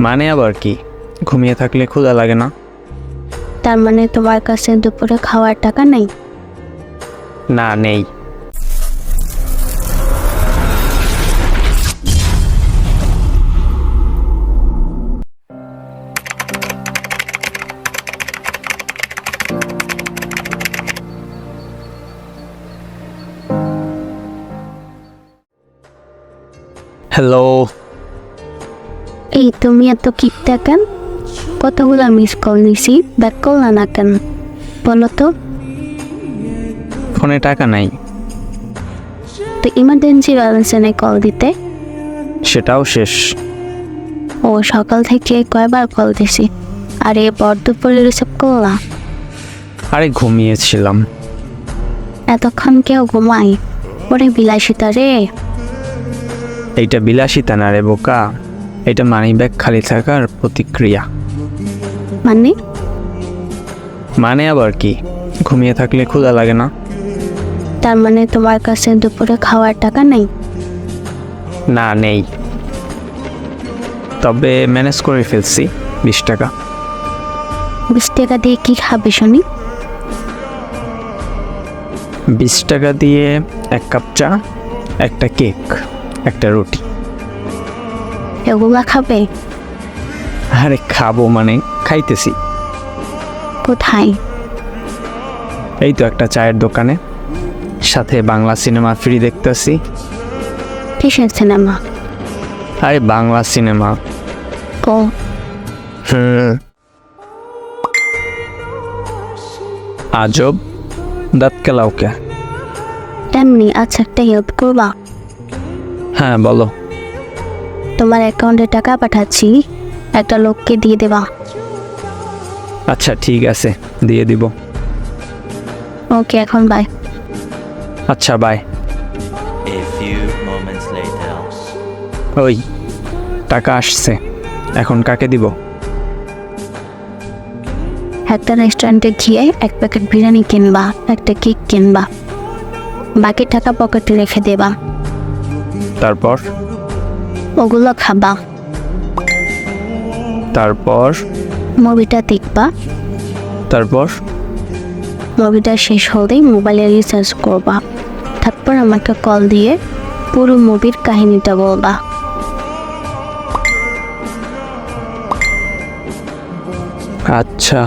মানে আবার কি? ঘুমিয়ে থাকলে ক্ষুধা লাগে না? তার মানে তোমার কাছে দুপুরে খাওয়ার টাকা নেই? না নেই। হ্যালো এই তুমি এত কিপটা কেন কতগুলো মিস কল নিছি ব্যাক করলা না কেন? বলো তো। ফোনে টাকা নাই। তো ইমার্জেন্সি ব্যালেন্সে নেই কল দিতে? সেটাও শেষ। ও সকাল থেকে কয়বার কল দিছি? আর দুপুরে রিসিভ করলা। আরে ঘুমিয়েছিলাম। এতক্ষণ কেউ ঘুমাই ওরে বিলাসিতা রে। এইটা বিলাসিতা না রে বোকা। এটা মানি ব্যাগ খালি থাকার প্রতিক্রিয়া। মানে? মানে আবার কি? ঘুমিয়ে থাকলে ক্ষুধা লাগে না? তার মানে তোমার কাছে দুপুরে খাওয়ার টাকা নেই? না নেই। তবে ম্যানেজ করে ফেলছি বিশ টাকা। বিশ টাকা দিয়ে কি খাবে শুনি? বিশ টাকা দিয়ে এক কাপ চা একটা কেক একটা রুটি। এগুলা খাবে? আরে খাব মানে খাইতেছি। কোথায়? এই তো একটা চায়ের দোকানে। সাথে বাংলা সিনেমা ফ্রি দেখতেছি। কিসের সিনেমা? আরে বাংলা সিনেমা। ও। হুম আজব দাঁত কেলাওকে এমনি আচ্ছা একটা হেল্প করবা হ্যাঁ বলো। তোমার অ্যাকাউন্টে টাকা পাঠাচ্ছি। একটা লোককে দিয়ে দেবা। আচ্ছা ঠিক আছে। দিয়ে দিব। ওকে এখন বাই। আচ্ছা bye. A few moments later. ওই টাকা আসছে। এখন কাকে দিব? একটা রেস্টুরেন্টে গিয়ে এক প্যাকেট বিরিয়ানি কিনবা একটা কেক কিনবা। বাকি টাকা পকেটে রেখে দেবা। তারপর? ওগুলো খাবা। তারপর? মুভিটা দেখবা। তারপর? মুভিটা শেষ হলেই মোবাইলে রিচার্জ করবা। তারপর আমাকে কল দিয়ে পুরো মুভির কাহিনীটা বলবা। আচ্ছা।